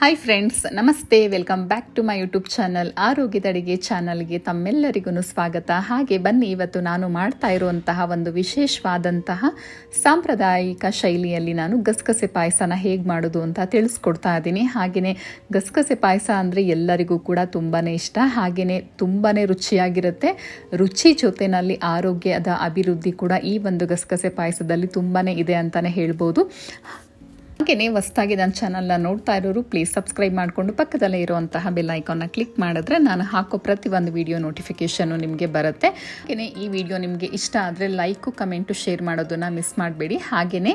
Hi friends ನಮಸ್ತೆ. Welcome back to my YouTube channel ಆರೋಗ್ಯದ ಅಡಿಗೆ ಚಾನಲ್ಗೆ ತಮ್ಮೆಲ್ಲರಿಗೂ ಸ್ವಾಗತ. ಹಾಗೆ ಬನ್ನಿ, ಇವತ್ತು ನಾನು ಮಾಡ್ತಾ ಇರುವಂತಹ ಒಂದು ವಿಶೇಷವಾದಂತಹ ಸಾಂಪ್ರದಾಯಿಕ ಶೈಲಿಯಲ್ಲಿ ನಾನು ಗಸಗಸೆ ಪಾಯಸನ ಹೇಗೆ ಮಾಡೋದು ಅಂತ ತಿಳಿಸ್ಕೊಡ್ತಾ ಇದ್ದೀನಿ. ಹಾಗೆಯೇ ಗಸಗಸೆ ಪಾಯಸ ಅಂದರೆ ಎಲ್ಲರಿಗೂ ಕೂಡ ತುಂಬಾ ಇಷ್ಟ. ಹಾಗೆಯೇ ತುಂಬಾ ರುಚಿಯಾಗಿರುತ್ತೆ. ರುಚಿ ಜೊತೆಯಲ್ಲಿ ಆರೋಗ್ಯದ ಅಭಿವೃದ್ಧಿ ಕೂಡ ಈ ಒಂದು ಗಸಗಸೆ ಪಾಯಸದಲ್ಲಿ ತುಂಬಾ ಇದೆ ಅಂತಲೇ ಹೇಳ್ಬೋದು. ಹಾಗೆಯೇ ಹೊಸ್ದಾಗಿ ನನ್ನ ಚಾನಲ್ನ ನೋಡ್ತಾ ಇರೋರು ಪ್ಲೀಸ್ ಸಬ್ಸ್ಕ್ರೈಬ್ ಮಾಡಿಕೊಂಡು ಪಕ್ಕದಲ್ಲೇ ಇರುವಂತಹ ಬೆಲ್ ಐಕಾನ್ನ ಕ್ಲಿಕ್ ಮಾಡಿದ್ರೆ ನಾನು ಹಾಕೋ ಪ್ರತಿ ಒಂದು ವಿಡಿಯೋ ನೋಟಿಫಿಕೇಷನು ನಿಮಗೆ ಬರುತ್ತೆ. ಹಾಗೆಯೇ ಈ ವಿಡಿಯೋ ನಿಮಗೆ ಇಷ್ಟ ಆದರೆ ಲೈಕು ಕಮೆಂಟು ಶೇರ್ ಮಾಡೋದನ್ನು ಮಿಸ್ ಮಾಡಬೇಡಿ. ಹಾಗೆಯೇ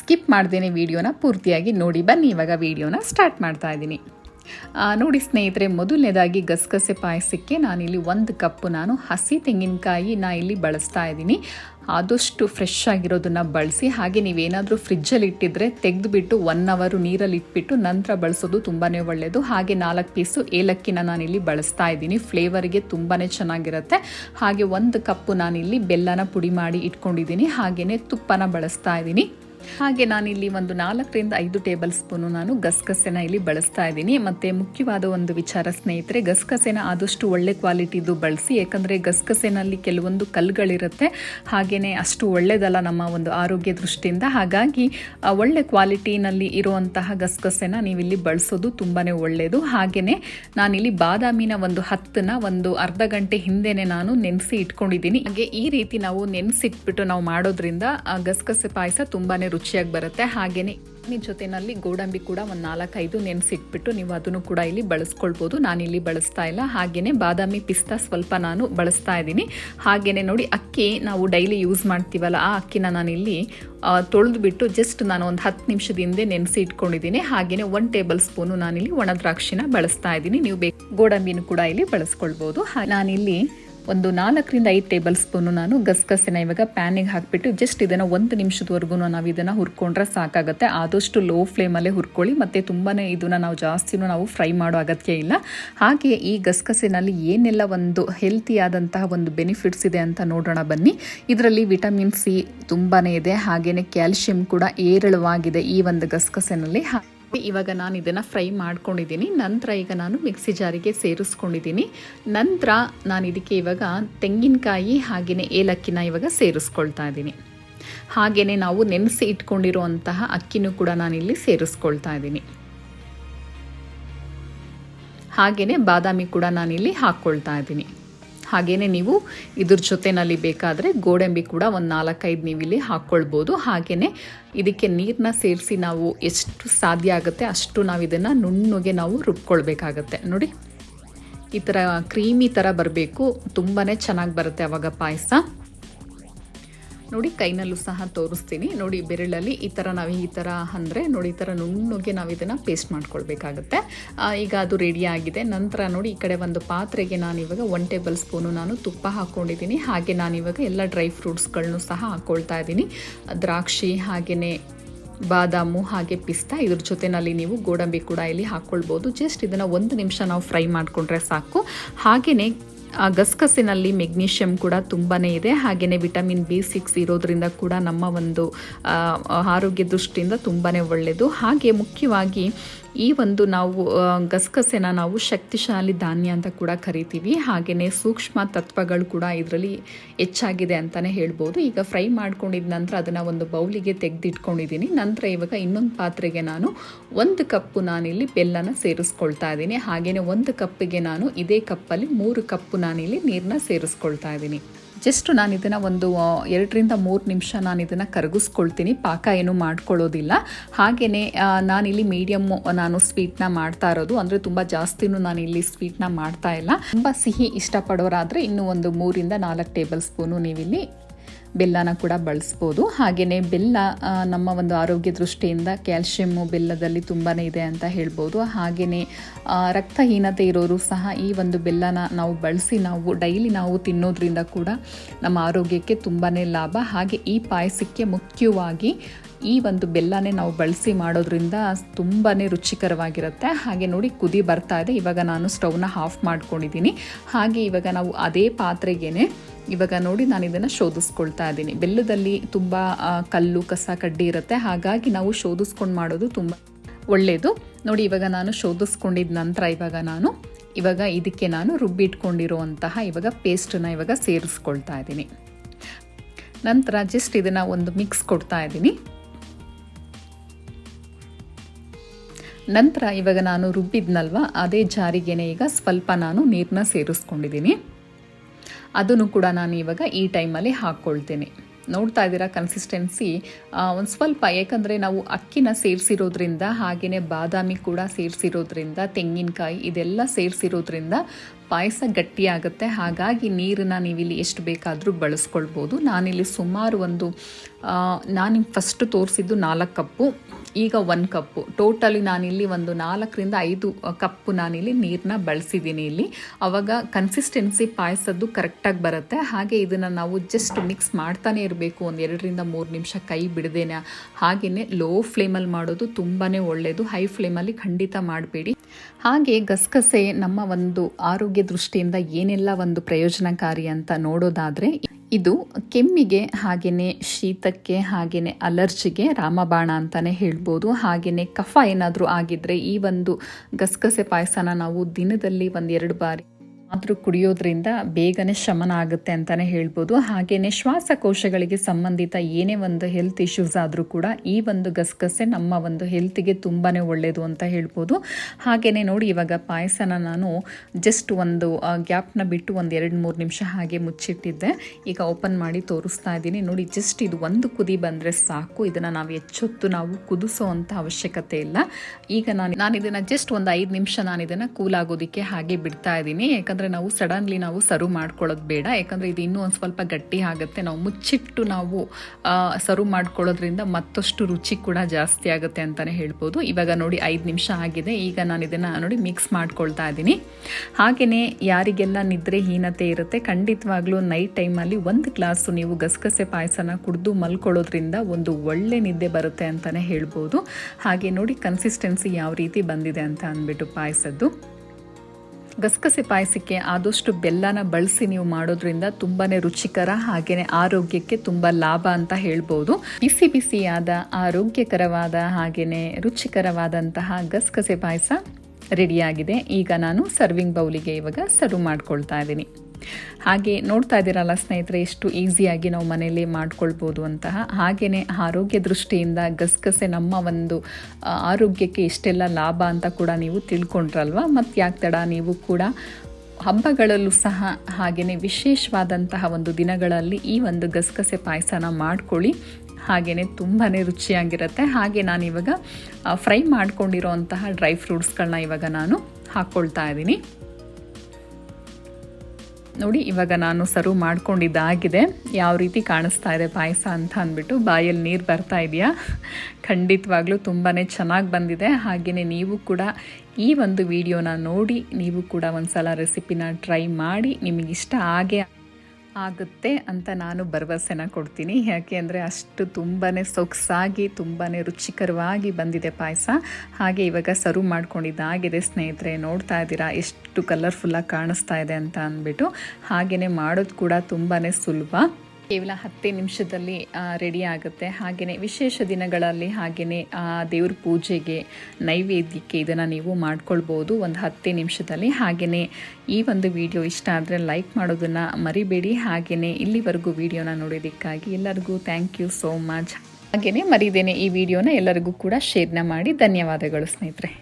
ಸ್ಕಿಪ್ ಮಾಡ್ದೇನೆ ವಿಡಿಯೋನ ಪೂರ್ತಿಯಾಗಿ ನೋಡಿ ಬನ್ನಿ. ಇವಾಗ ವಿಡಿಯೋನ ಸ್ಟಾರ್ಟ್ ಮಾಡ್ತಾ ಇದ್ದೀನಿ. ನೋಡಿ ಸ್ನೇಹಿತರೆ, ಮೊದಲನೇದಾಗಿ ಗಸಗಸೆ ಪಾಯಸಕ್ಕೆ ನಾನಿಲ್ಲಿ ಒಂದು ಕಪ್ಪು ನಾನು ಹಸಿ ತೆಂಗಿನಕಾಯಿ ನಾ ಇಲ್ಲಿ ಬಳಸ್ತಾ ಇದ್ದೀನಿ. ಆದಷ್ಟು ಫ್ರೆಶ್ ಆಗಿರೋದನ್ನು ಬಳಸಿ, ಹಾಗೆ ನೀವೇನಾದರೂ ಫ್ರಿಜ್ಜಲ್ಲಿ ಇಟ್ಟಿದ್ರೆ ತೆಗೆದುಬಿಟ್ಟು ಒನ್ ಅವರು ನೀರಲ್ಲಿ ಇಟ್ಬಿಟ್ಟು ನಂತರ ಬಳಸೋದು ತುಂಬಾ ಒಳ್ಳೆಯದು ಹಾಗೆ ನಾಲ್ಕು ಪೀಸು ಏಲಕ್ಕಿನ ನಾನಿಲ್ಲಿ ಬಳಸ್ತಾ ಇದ್ದೀನಿ. ಫ್ಲೇವರ್ಗೆ ತುಂಬಾ ಚೆನ್ನಾಗಿರುತ್ತೆ. ಹಾಗೆ ಒಂದು ಕಪ್ಪು ನಾನಿಲ್ಲಿ ಬೆಲ್ಲನ ಪುಡಿ ಮಾಡಿ ಇಟ್ಕೊಂಡಿದ್ದೀನಿ. ಹಾಗೆಯೇ ತುಪ್ಪನ ಬಳಸ್ತಾ ಇದ್ದೀನಿ. ಹಾಗೆ ನಾನಿಲ್ಲಿ ಒಂದು ನಾಲ್ಕರಿಂದ ಐದು ಟೇಬಲ್ ಸ್ಪೂನು ನಾನು ಗಸಗಸೆನ ಇಲ್ಲಿ ಬಳಸ್ತಾ ಇದ್ದೀನಿ. ಮತ್ತು ಮುಖ್ಯವಾದ ಒಂದು ವಿಚಾರ ಸ್ನೇಹಿತರೆ ಗಸಗಸೆನ ಆದಷ್ಟು ಒಳ್ಳೆ ಕ್ವಾಲಿಟಿದು ಬಳಸಿ ಯಾಕಂದರೆ ಗಸಗಸೆನಲ್ಲಿ ಕೆಲವೊಂದು ಕಲ್ಲುಗಳಿರುತ್ತೆ. ಹಾಗೆಯೇ ಅಷ್ಟು ಒಳ್ಳೆಯದಲ್ಲ ನಮ್ಮ ಒಂದು ಆರೋಗ್ಯ ದೃಷ್ಟಿಯಿಂದ. ಹಾಗಾಗಿ ಒಳ್ಳೆ ಕ್ವಾಲಿಟಿನಲ್ಲಿ ಇರುವಂತಹ ಗಸಗಸೆನ ನೀವಿಲ್ಲಿ ಬಳಸೋದು ತುಂಬಾ ಒಳ್ಳೆಯದು ಹಾಗೆಯೇ ನಾನಿಲ್ಲಿ ಬಾದಾಮಿನ ಒಂದು ಹತ್ತನ್ನ ಒಂದು ಅರ್ಧ ಗಂಟೆ ಹಿಂದೆನೆ ನಾನು ನೆನೆಸಿ ಇಟ್ಕೊಂಡಿದ್ದೀನಿ. ಹಾಗೆ ಈ ರೀತಿ ನಾವು ನೆನೆಸಿಟ್ಬಿಟ್ಟು ನಾವು ಮಾಡೋದ್ರಿಂದ ಗಸಗಸೆ ಪಾಯಸ ತುಂಬಾ ರುಚಿಯಾಗಿ ಬರುತ್ತೆ. ಹಾಗೆಯೇ ನಿಮ್ಮ ಜೊತೆನಲ್ಲಿ ಗೋಡಂಬಿ ಕೂಡ ಒಂದು ನಾಲ್ಕೈದು ನೆನೆಸಿಟ್ಬಿಟ್ಟು ನೀವು ಅದನ್ನು ಕೂಡ ಇಲ್ಲಿ ಬಳಸ್ಕೊಳ್ಬೋದು. ನಾನಿಲ್ಲಿ ಬಳಸ್ತಾ ಇಲ್ಲ. ಹಾಗೆಯೇ ಬಾದಾಮಿ ಪಿಸ್ತಾ ಸ್ವಲ್ಪ ನಾನು ಬಳಸ್ತಾ ಇದ್ದೀನಿ. ಹಾಗೆಯೇ ನೋಡಿ ಅಕ್ಕಿ ನಾವು ಡೈಲಿ ಯೂಸ್ ಮಾಡ್ತೀವಲ್ಲ, ಆ ಅಕ್ಕಿನ ನಾನಿಲ್ಲಿ ತೊಳೆದ್ಬಿಟ್ಟು ಜಸ್ಟ್ ನಾನು ಒಂದು ಹತ್ತು ನಿಮಿಷದ ಹಿಂದೆ ನೆನೆಸಿ ಇಟ್ಕೊಂಡಿದ್ದೀನಿ. ಹಾಗೆಯೇ ಒನ್ ಟೇಬಲ್ ಸ್ಪೂನು ನಾನಿಲ್ಲಿ ಒಣ ದ್ರಾಕ್ಷಿನ ಬಳಸ್ತಾ ಇದ್ದೀನಿ. ನೀವು ಬೇಕು ಗೋಡಂಬಿನೂ ಕೂಡ ಇಲ್ಲಿ ಬಳಸ್ಕೊಳ್ಬೋದು. ನಾನಿಲ್ಲಿ ಒಂದು ನಾಲ್ಕರಿಂದ ಐದು ಟೇಬಲ್ ಸ್ಪೂನು ನಾನು ಗಸಗಸೆನ ಇವಾಗ ಪ್ಯಾನಿಗೆ ಹಾಕಿಬಿಟ್ಟು ಜಸ್ಟ್ ಇದನ್ನು ಒಂದು ನಿಮಿಷದವರೆಗೂ ನಾವು ಇದನ್ನು ಹುರ್ಕೊಂಡ್ರೆ ಸಾಕಾಗುತ್ತೆ. ಆದಷ್ಟು ಲೋ ಫ್ಲೇಮಲ್ಲೇ ಹುರ್ಕೊಳ್ಳಿ. ಮತ್ತು ತುಂಬಾ ಇದನ್ನು ನಾವು ಜಾಸ್ತಿನೂ ನಾವು ಫ್ರೈ ಮಾಡೋ ಅಗತ್ಯ ಇಲ್ಲ. ಹಾಗೆ ಈ ಗಸಗಸೆನಲ್ಲಿ ಏನೆಲ್ಲ ಒಂದು ಹೆಲ್ತಿಯಾದಂತಹ ಒಂದು ಬೆನಿಫಿಟ್ಸ್ ಇದೆ ಅಂತ ನೋಡೋಣ ಬನ್ನಿ. ಇದರಲ್ಲಿ ವಿಟಮಿನ್ ಸಿ ತುಂಬಾ ಇದೆ. ಹಾಗೆಯೇ ಕ್ಯಾಲ್ಶಿಯಂ ಕೂಡ ಏರಳವಾಗಿದೆ ಈ ಒಂದು ಗಸಗಸೆನಲ್ಲಿ ಇವಾಗ ನಾನು ಇದನ್ನು ಫ್ರೈ ಮಾಡ್ಕೊಂಡಿದ್ದೀನಿ. ನಂತರ ಈಗ ನಾನು ಮಿಕ್ಸಿ ಜಾರಿಗೆ ಸೇರಿಸ್ಕೊಂಡಿದ್ದೀನಿ. ನಂತರ ನಾನು ಇದಕ್ಕೆ ಇವಾಗ ತೆಂಗಿನಕಾಯಿ ಹಾಗೆಯೇ ಏಲಕ್ಕಿನ ಇವಾಗ ಸೇರಿಸ್ಕೊಳ್ತಾ ಇದ್ದೀನಿ. ಹಾಗೆಯೇ ನಾವು ನೆನೆಸಿ ಇಟ್ಕೊಂಡಿರುವಂತಹ ಅಕ್ಕಿನೂ ಕೂಡ ನಾನಿಲ್ಲಿ ಸೇರಿಸ್ಕೊಳ್ತಾ ಇದ್ದೀನಿ. ಹಾಗೆಯೇ ಬಾದಾಮಿ ಕೂಡ ನಾನಿಲ್ಲಿ ಹಾಕ್ಕೊಳ್ತಾ ಇದ್ದೀನಿ. ಹಾಗೆಯೇ ನೀವು ಇದ್ರ ಜೊತೆನಲ್ಲಿ ಬೇಕಾದರೆ ಗೋಡಂಬಿ ಕೂಡ ಒಂದು ನಾಲ್ಕೈದು ನೀವು ಇಲ್ಲಿ ಹಾಕ್ಕೊಳ್ಬೋದು ಹಾಗೆಯೇ ಇದಕ್ಕೆ ನೀರನ್ನ ಸೇರಿಸಿ ನಾವು ಎಷ್ಟು ಸಾಧ್ಯ ಆಗುತ್ತೆ ಅಷ್ಟು ನಾವು ಇದನ್ನು ನುಣ್ಣಗೆ ನಾವು ರುಬ್ಕೊಳ್ಬೇಕಾಗತ್ತೆ. ನೋಡಿ, ಈ ಥರ ಕ್ರೀಮಿ ಥರ ಬರಬೇಕು. ತುಂಬಾ ಚೆನ್ನಾಗಿ ಬರುತ್ತೆ ಅವಾಗ ಪಾಯಸ. ನೋಡಿ ಕೈನಲ್ಲೂ ಸಹ ತೋರಿಸ್ತೀನಿ. ನೋಡಿ ಬೆರಳಲ್ಲಿ ಈ ಥರ ನಾವು ಈ ಥರ ಅಂದರೆ ನೋಡಿ ಈ ಥರ ನುಣ್ಣುಗೆ ನಾವು ಇದನ್ನು ಪೇಸ್ಟ್ ಮಾಡ್ಕೊಳ್ಬೇಕಾಗುತ್ತೆ. ಈಗ ಅದು ರೆಡಿ ಆಗಿದೆ. ನಂತರ ನೋಡಿ ಈ ಕಡೆ ಒಂದು ಪಾತ್ರೆಗೆ ನಾನು ಇವಾಗ ಒನ್ ಟೇಬಲ್ ಸ್ಪೂನು ನಾನು ತುಪ್ಪ ಹಾಕ್ಕೊಂಡಿದ್ದೀನಿ ಹಾಗೆ ನಾನು ಇವಾಗ ಎಲ್ಲ ಡ್ರೈ ಫ್ರೂಟ್ಸ್ಗಳನ್ನು ಸಹ ಹಾಕ್ಕೊಳ್ತಾ ಇದ್ದೀನಿ. ದ್ರಾಕ್ಷಿ ಹಾಗೆಯೇ ಬಾದಾಮು, ಹಾಗೆ ಪಿಸ್ತಾ ಇದ್ರ ಜೊತೆನಲ್ಲಿ ನೀವು ಗೋಡಂಬಿ ಕೂಡ ಇಲ್ಲಿ ಹಾಕ್ಕೊಳ್ಬೋದು ಜಸ್ಟ್ ಇದನ್ನು ಒಂದು ನಿಮಿಷ ನಾವು ಫ್ರೈ ಮಾಡಿಕೊಂಡ್ರೆ ಸಾಕು. ಹಾಗೆಯೇ ಗಸಗಸಿನಲ್ಲಿ ಮೆಗ್ನೀಷಿಯಮ್ ಕೂಡ ತುಂಬಾ ಇದೆ. ಹಾಗೆಯೇ ವಿಟಮಿನ್ ಬಿ ಸಿಕ್ಸ್ ಇರೋದ್ರಿಂದ ಕೂಡ ನಮ್ಮ ಒಂದು ಆರೋಗ್ಯ ದೃಷ್ಟಿಯಿಂದ ತುಂಬಾ ಒಳ್ಳೆಯದು ಹಾಗೆ ಮುಖ್ಯವಾಗಿ ಈ ಒಂದು ನಾವು ಗಸಗಸೆನ ನಾವು ಶಕ್ತಿಶಾಲಿ ಧಾನ್ಯ ಅಂತ ಕೂಡ ಕರಿತೀವಿ. ಹಾಗೆಯೇ ಸೂಕ್ಷ್ಮ ತತ್ವಗಳು ಕೂಡ ಇದರಲ್ಲಿ ಹೆಚ್ಚಾಗಿದೆ ಅಂತಲೇ ಹೇಳ್ಬೋದು. ಈಗ ಫ್ರೈ ಮಾಡ್ಕೊಂಡಿದ ನಂತರ ಅದನ್ನು ಒಂದು ಬೌಲಿಗೆ ತೆಗೆದಿಟ್ಕೊಂಡಿದ್ದೀನಿ ನಂತರ ಇವಾಗ ಇನ್ನೊಂದು ಪಾತ್ರೆಗೆ ನಾನು ಒಂದು ಕಪ್ಪು ನಾನಿಲ್ಲಿ ಬೆಲ್ಲನ ಸೇರಿಸ್ಕೊಳ್ತಾ ಇದ್ದೀನಿ ಹಾಗೆಯೇ ಒಂದು ಕಪ್ಪಿಗೆ ನಾನು ಇದೇ ಕಪ್ಪಲ್ಲಿ ಮೂರು ಕಪ್ಪು ನಾನಿಲ್ಲಿ ನೀರನ್ನ ಸೇರಿಸ್ಕೊಳ್ತಾ ಇದ್ದೀನಿ. ಜಸ್ಟ್ ನಾನು ಇದನ್ನು ಒಂದು ಎರಡರಿಂದ ಮೂರು ನಿಮಿಷ ನಾನು ಇದನ್ನು ಕರಗಿಸ್ಕೊಳ್ತೀನಿ. ಪಾಕ ಏನು ಮಾಡ್ಕೊಳ್ಳೋದಿಲ್ಲ. ಹಾಗೆಯೇ ನಾನಿಲ್ಲಿ ಮೀಡಿಯಮ್ಮು ನಾನು ಸ್ವೀಟ್ನ ಮಾಡ್ತಾ ಇರೋದು. ಅಂದರೆ ತುಂಬ ಜಾಸ್ತಿನೂ ನಾನು ಇಲ್ಲಿ ಸ್ವೀಟ್ನ ಮಾಡ್ತಾ ಇಲ್ಲ. ತುಂಬ ಸಿಹಿ ಇಷ್ಟಪಡೋರಾದರೆ ಇನ್ನೂ ಒಂದು ಮೂರಿಂದ ನಾಲ್ಕು ಟೇಬಲ್ ಸ್ಪೂನು ನೀವಿಲ್ಲಿ ಬೆಲ್ಲನ ಕೂಡ ಬಳಸ್ಬೋದು. ಹಾಗೆಯೇ ಬೆಲ್ಲ ನಮ್ಮ ಒಂದು ಆರೋಗ್ಯ ದೃಷ್ಟಿಯಿಂದ ಕ್ಯಾಲ್ಶಿಯಮ್ಮು ಬೆಲ್ಲದಲ್ಲಿ ತುಂಬಾ ಇದೆ ಅಂತ ಹೇಳ್ಬೋದು. ಹಾಗೆಯೇ ರಕ್ತಹೀನತೆ ಇರೋರು ಸಹ ಈ ಒಂದು ಬೆಲ್ಲನ ನಾವು ಬಳಸಿ ನಾವು ಡೈಲಿ ನಾವು ತಿನ್ನೋದ್ರಿಂದ ಕೂಡ ನಮ್ಮ ಆರೋಗ್ಯಕ್ಕೆ ತುಂಬಾ ಲಾಭ. ಹಾಗೆ ಈ ಪಾಯಸಕ್ಕೆ ಮುಖ್ಯವಾಗಿ ಈ ಒಂದು ಬೆಲ್ಲನೇ ನಾವು ಬಳಸಿ ಮಾಡೋದ್ರಿಂದ ತುಂಬಾ ರುಚಿಕರವಾಗಿರುತ್ತೆ. ಹಾಗೆ ನೋಡಿ ಕುದಿ ಬರ್ತಾ ಇದೆ. ಇವಾಗ ನಾನು ಸ್ಟೌವ್ನ ಆಫ್ ಮಾಡ್ಕೊಂಡಿದ್ದೀನಿ. ಹಾಗೆ ಇವಾಗ ನಾವು ಅದೇ ಪಾತ್ರೆಗೇನೆ ಇವಾಗ ನೋಡಿ ನಾನು ಇದನ್ನು ಶೋಧಿಸ್ಕೊಳ್ತಾ ಇದ್ದೀನಿ. ಬೆಲ್ಲದಲ್ಲಿ ತುಂಬ ಕಲ್ಲು, ಕಸ, ಕಡ್ಡಿ ಇರುತ್ತೆ. ಹಾಗಾಗಿ ನಾವು ಶೋಧಿಸ್ಕೊಂಡು ಮಾಡೋದು ತುಂಬ ಒಳ್ಳೆಯದು ನೋಡಿ ಇವಾಗ ನಾನು ಶೋಧಿಸ್ಕೊಂಡಿದ ನಂತರ ಇವಾಗ ನಾನು ಇವಾಗ ಇದಕ್ಕೆ ನಾನು ರುಬ್ಬಿಟ್ಕೊಂಡಿರುವಂತಹ ಇವಾಗ ಪೇಸ್ಟನ್ನ ಇವಾಗ ಸೇರಿಸ್ಕೊಳ್ತಾ ಇದ್ದೀನಿ. ನಂತರ ಜಸ್ಟ್ ಇದನ್ನು ಒಂದು ಮಿಕ್ಸ್ ಕೊಡ್ತಾ ಇದ್ದೀನಿ. ನಂತರ ಇವಾಗ ನಾನು ರುಬ್ಬಿದ್ನಲ್ವ? ಅದೇ ಜಾರಿಗೆನೆ ಈಗ ಸ್ವಲ್ಪ ನಾನು ನೀರನ್ನ ಸೇರಿಸ್ಕೊಂಡಿದ್ದೀನಿ ಅದನ್ನು ಕೂಡ ನಾನು ಇವಾಗ ಈ ಟೈಮಲ್ಲಿ ಹಾಕ್ಕೊಳ್ತೇನೆ. ನೋಡ್ತಾ ಇದ್ದೀರಾ ಕನ್ಸಿಸ್ಟೆನ್ಸಿ ಒಂದು ಸ್ವಲ್ಪ ಯಾಕಂದರೆ ನಾವು ಅಕ್ಕಿನ ಸೇರಿಸಿರೋದ್ರಿಂದ ಹಾಗೆಯೇ ಬಾದಾಮಿ ಕೂಡ ಸೇರಿಸಿರೋದ್ರಿಂದ, ತೆಂಗಿನಕಾಯಿ ಇದೆಲ್ಲ ಸೇರಿಸಿರೋದ್ರಿಂದ ಪಾಯಸ ಗಟ್ಟಿಯಾಗುತ್ತೆ. ಹಾಗಾಗಿ ನೀರನ್ನು ನೀವಿಲ್ಲಿ ಎಷ್ಟು ಬೇಕಾದರೂ ಬಳಸ್ಕೊಳ್ಬೋದು. ನಾನಿಲ್ಲಿ ಸುಮಾರು ಒಂದು ನಾನು ಫಸ್ಟ್ ತೋರಿಸಿದ್ದು ನಾಲ್ಕು ಕಪ್ಪು. ಈಗ ಒನ್ ಕಪ್ಪು ಟೋಟಲಿ ನಾನಿಲ್ಲಿ ಒಂದು ನಾಲ್ಕರಿಂದ ಐದು ಕಪ್ಪು ನಾನಿಲ್ಲಿ ನೀರನ್ನ ಬಳಸಿದ್ದೀನಿ ಇಲ್ಲಿ. ಆವಾಗ ಕನ್ಸಿಸ್ಟೆನ್ಸಿ ಪಾಯಸದ್ದು ಕರೆಕ್ಟಾಗಿ ಬರುತ್ತೆ. ಹಾಗೆ ಇದನ್ನು ನಾವು ಜಸ್ಟ್ ಮಿಕ್ಸ್ ಮಾಡ್ತಾನೆ ಇರಬೇಕು. ಒಂದು ಎರಡರಿಂದ ಮೂರು ನಿಮಿಷ ಕೈ ಬಿಡದೇನೆ. ಹಾಗೆಯೇ ಲೋ ಫ್ಲೇಮಲ್ಲಿ ಮಾಡೋದು ತುಂಬಾ ಒಳ್ಳೆಯದು ಹೈ ಫ್ಲೇಮಲ್ಲಿ ಖಂಡಿತ ಮಾಡಬೇಡಿ. ಹಾಗೆ ಗಸಗಸೆ ನಮ್ಮ ಒಂದು ಆರೋಗ್ಯ ದೃಷ್ಟಿಯಿಂದ ಏನೆಲ್ಲ ಒಂದು ಪ್ರಯೋಜನಕಾರಿ ಅಂತ ನೋಡೋದಾದರೆ ಇದು ಕೆಮ್ಮಿಗೆ ಹಾಗೆಯೇ ಶೀತಕ್ಕೆ ಹಾಗೆಯೇ ಅಲರ್ಜಿಗೆ ರಾಮಬಾಣ ಅಂತಲೇ ಹೇಳ್ಬೋದು. ಹಾಗೆಯೇ ಕಫ ಏನಾದರೂ ಆಗಿದ್ದರೆ ಈ ಒಂದು ಗಸಗಸೆ ಪಾಯಸನ ನಾವು ದಿನದಲ್ಲಿ ಒಂದೆರಡು ಬಾರಿ ಆದರೂ ಕುಡಿಯೋದ್ರಿಂದ ಬೇಗನೆ ಶಮನ ಆಗುತ್ತೆ ಅಂತಲೇ ಹೇಳ್ಬೋದು. ಹಾಗೆಯೇ ಶ್ವಾಸಕೋಶಗಳಿಗೆ ಸಂಬಂಧಿತ ಏನೇ ಒಂದು ಹೆಲ್ತ್ ಇಶ್ಯೂಸ್ ಆದರೂ ಕೂಡ ಈ ಒಂದು ಗಸಗಸೆ ನಮ್ಮ ಒಂದು ಹೆಲ್ತಿಗೆ ತುಂಬಾ ಒಳ್ಳೆಯದು ಅಂತ ಹೇಳ್ಬೋದು. ಹಾಗೆಯೇ ನೋಡಿ ಇವಾಗ ಪಾಯಸನ ನಾನು ಜಸ್ಟ್ ಒಂದು ಗ್ಯಾಪ್ನ ಬಿಟ್ಟು ಒಂದು ಎರಡು ಮೂರು ನಿಮಿಷ ಹಾಗೆ ಮುಚ್ಚಿಟ್ಟಿದ್ದೆ. ಈಗ ಓಪನ್ ಮಾಡಿ ತೋರಿಸ್ತಾ ಇದ್ದೀನಿ. ನೋಡಿ ಜಸ್ಟ್ ಇದು ಒಂದು ಕುದಿ ಬಂದರೆ ಸಾಕು. ಇದನ್ನು ನಾವು ಹೆಚ್ಚೊತ್ತು ನಾವು ಕುದಿಸೋ ಅಂಥ ಅವಶ್ಯಕತೆ ಇಲ್ಲ. ಈಗ ನಾನು ನಾನು ಇದನ್ನು ಜಸ್ಟ್ ಒಂದು ಐದು ನಿಮಿಷ ನಾನು ಇದನ್ನು ಕೂಲ್ ಆಗೋದಕ್ಕೆ ಹಾಗೆ ಬಿಡ್ತಾ ಇದ್ದೀನಿ. ಯಾಕಂದರೆ ಯಾಕಂದರೆ ನಾವು ಸಡನ್ಲಿ ನಾವು ಸರ್ವ್ ಮಾಡ್ಕೊಳ್ಳೋದು ಬೇಡ. ಯಾಕಂದರೆ ಇದು ಇನ್ನೂ ಒಂದು ಸ್ವಲ್ಪ ಗಟ್ಟಿ ಆಗುತ್ತೆ. ನಾವು ಮುಚ್ಚಿಟ್ಟು ನಾವು ಸರ್ವ್ ಮಾಡ್ಕೊಳ್ಳೋದ್ರಿಂದ ಮತ್ತಷ್ಟು ರುಚಿ ಕೂಡ ಜಾಸ್ತಿ ಆಗುತ್ತೆ ಅಂತಲೇ ಹೇಳ್ಬೋದು. ಇವಾಗ ನೋಡಿ ಐದು ನಿಮಿಷ ಆಗಿದೆ. ಈಗ ನಾನು ಇದನ್ನು ನೋಡಿ ಮಿಕ್ಸ್ ಮಾಡ್ಕೊಳ್ತಾ ಇದ್ದೀನಿ. ಹಾಗೆಯೇ ಯಾರಿಗೆಲ್ಲ ನಿದ್ರೆ ಹೀನತೆ ಇರುತ್ತೆ, ಖಂಡಿತವಾಗ್ಲೂ ನೈಟ್ ಟೈಮಲ್ಲಿ ಒಂದು ಗ್ಲಾಸು ನೀವು ಗಸಗಸೆ ಪಾಯಸನ ಕುಡಿದು ಮಲ್ಕೊಳ್ಳೋದ್ರಿಂದ ಒಂದು ಒಳ್ಳೆ ನಿದ್ದೆ ಬರುತ್ತೆ ಅಂತಲೇ ಹೇಳ್ಬೋದು. ಹಾಗೆ ನೋಡಿ ಕನ್ಸಿಸ್ಟೆನ್ಸಿ ಯಾವ ರೀತಿ ಬಂದಿದೆ ಅಂತ ಅಂದ್ಬಿಟ್ಟು ಪಾಯಸದ್ದು. ಗಸಗಸೆ ಪಾಯಸಕ್ಕೆ ಆದಷ್ಟು ಬೆಲ್ಲನ ಬಳಸಿ ನೀವು ಮಾಡೋದ್ರಿಂದ ತುಂಬಾ ರುಚಿಕರ ಹಾಗೆಯೇ ಆರೋಗ್ಯಕ್ಕೆ ತುಂಬ ಲಾಭ ಅಂತ ಹೇಳ್ಬೋದು. ಬಿಸಿ ಬಿಸಿಯಾದ, ಆರೋಗ್ಯಕರವಾದ ಹಾಗೆಯೇ ರುಚಿಕರವಾದಂತಹ ಗಸಗಸೆ ಪಾಯಸ ರೆಡಿಯಾಗಿದೆ. ಈಗ ನಾನು ಸರ್ವಿಂಗ್ ಬೌಲಿಗೆ ಇವಾಗ ಸರ್ವ್ ಮಾಡ್ಕೊಳ್ತಾ ಇದ್ದೀನಿ. ಹಾಗೆ ನೋಡ್ತಾ ಇದ್ದೀರಲ್ಲ ಸ್ನೇಹಿತರೆ, ಎಷ್ಟು ಈಸಿಯಾಗಿ ನಾವು ಮನೆಯಲ್ಲಿ ಮಾಡ್ಕೊಳ್ಬೋದು ಅಂತಹ ಹಾಗೆಯೇ ಆರೋಗ್ಯ ದೃಷ್ಟಿಯಿಂದ ಗಸಗಸೆ ನಮ್ಮ ಒಂದು ಆರೋಗ್ಯಕ್ಕೆ ಇಷ್ಟೆಲ್ಲ ಲಾಭ ಅಂತ ಕೂಡ ನೀವು ತಿಳ್ಕೊಂಡ್ರಲ್ವ? ಮತ್ತು ಯಾಕೆ ತಡ? ನೀವು ಕೂಡ ಹಬ್ಬಗಳಲ್ಲೂ ಸಹ ಹಾಗೆಯೇ ವಿಶೇಷವಾದಂತಹ ಒಂದು ದಿನಗಳಲ್ಲಿ ಈ ಒಂದು ಗಸಗಸೆ ಪಾಯಸನ ಮಾಡ್ಕೊಳ್ಳಿ. ಹಾಗೆಯೇ ತುಂಬಾ ರುಚಿಯಾಗಿರುತ್ತೆ. ಹಾಗೆ ನಾನು ಇವಾಗ ಫ್ರೈ ಮಾಡ್ಕೊಂಡಿರೋ ಅಂತಹ ಡ್ರೈ ಫ್ರೂಟ್ಸ್ಗಳನ್ನ ಇವಾಗ ನಾನು ಹಾಕ್ಕೊಳ್ತಾ ಇದ್ದೀನಿ. ನೋಡಿ, ಇವಾಗ ನಾನು ಸರ್ವ್ ಮಾಡ್ಕೊಂಡಿದ್ದಾಗಿದೆ. ಯಾವ ರೀತಿ ಕಾಣಿಸ್ತಾ ಇದೆ ಪಾಯಸ ಅಂತ ಅಂದ್ಬಿಟ್ಟು ಬಾಯಲ್ಲಿ ನೀರು ಬರ್ತಾ ಇದೆಯಾ? ಖಂಡಿತವಾಗ್ಲೂ ತುಂಬಾ ಚೆನ್ನಾಗಿ ಬಂದಿದೆ. ಹಾಗೆಯೇ ನೀವು ಕೂಡ ಈ ಒಂದು ವಿಡಿಯೋನ ನೋಡಿ, ನೀವು ಕೂಡ ಒಂದು ಸಲ ರೆಸಿಪಿನ ಟ್ರೈ ಮಾಡಿ. ನಿಮಗಿಷ್ಟ ಹಾಗೆ ಆಗುತ್ತೆ ಅಂತ ನಾನು ಭರವಸೆನ ಕೊಡ್ತೀನಿ. ಯಾಕೆ ಅಂದರೆ ಅಷ್ಟು ತುಂಬಾ ಸೊಗಸಾಗಿ ತುಂಬಾ ರುಚಿಕರವಾಗಿ ಬಂದಿದೆ ಪಾಯಸ. ಹಾಗೆ ಇವಾಗ ಸರ್ವ್ ಮಾಡ್ಕೊಂಡಿದ್ದಾಗಿದೆ ಸ್ನೇಹಿತರೆ, ನೋಡ್ತಾ ಇದ್ದೀರಾ? ಎಷ್ಟು ಕಲರ್ಫುಲ್ಲಾಗಿ ಕಾಣಿಸ್ತಾ ಇದೆ ಅಂತ ಅಂದ್ಬಿಟ್ಟು. ಹಾಗೆಯೇ ಮಾಡೋದು ಕೂಡ ತುಂಬಾ ಸುಲಭ. ಕೇವಲ ಹತ್ತೇ ನಿಮಿಷದಲ್ಲಿ ರೆಡಿ ಆಗುತ್ತೆ. ಹಾಗೆಯೇ ವಿಶೇಷ ದಿನಗಳಲ್ಲಿ ಹಾಗೆಯೇ ದೇವ್ರ ಪೂಜೆಗೆ, ನೈವೇದ್ಯಕ್ಕೆ ಇದನ್ನು ನೀವು ಮಾಡ್ಕೊಳ್ಬೋದು ಒಂದು ಹತ್ತೇ ನಿಮಿಷದಲ್ಲಿ. ಹಾಗೆಯೇ ಈ ಒಂದು ವಿಡಿಯೋ ಇಷ್ಟ ಆದರೆ ಲೈಕ್ ಮಾಡೋದನ್ನು ಮರಿಬೇಡಿ. ಹಾಗೆಯೇ ಇಲ್ಲಿವರೆಗೂ ವಿಡಿಯೋನ ನೋಡೋದಕ್ಕಾಗಿ ಎಲ್ಲರಿಗೂ ಥ್ಯಾಂಕ್ ಯು ಸೋ ಮಚ್ ಹಾಗೆಯೇ ಮರಿದೇನೆ ಈ ವಿಡಿಯೋನ ಎಲ್ಲರಿಗೂ ಕೂಡ ಶೇರ್ನ ಮಾಡಿ. ಧನ್ಯವಾದಗಳು ಸ್ನೇಹಿತರೆ.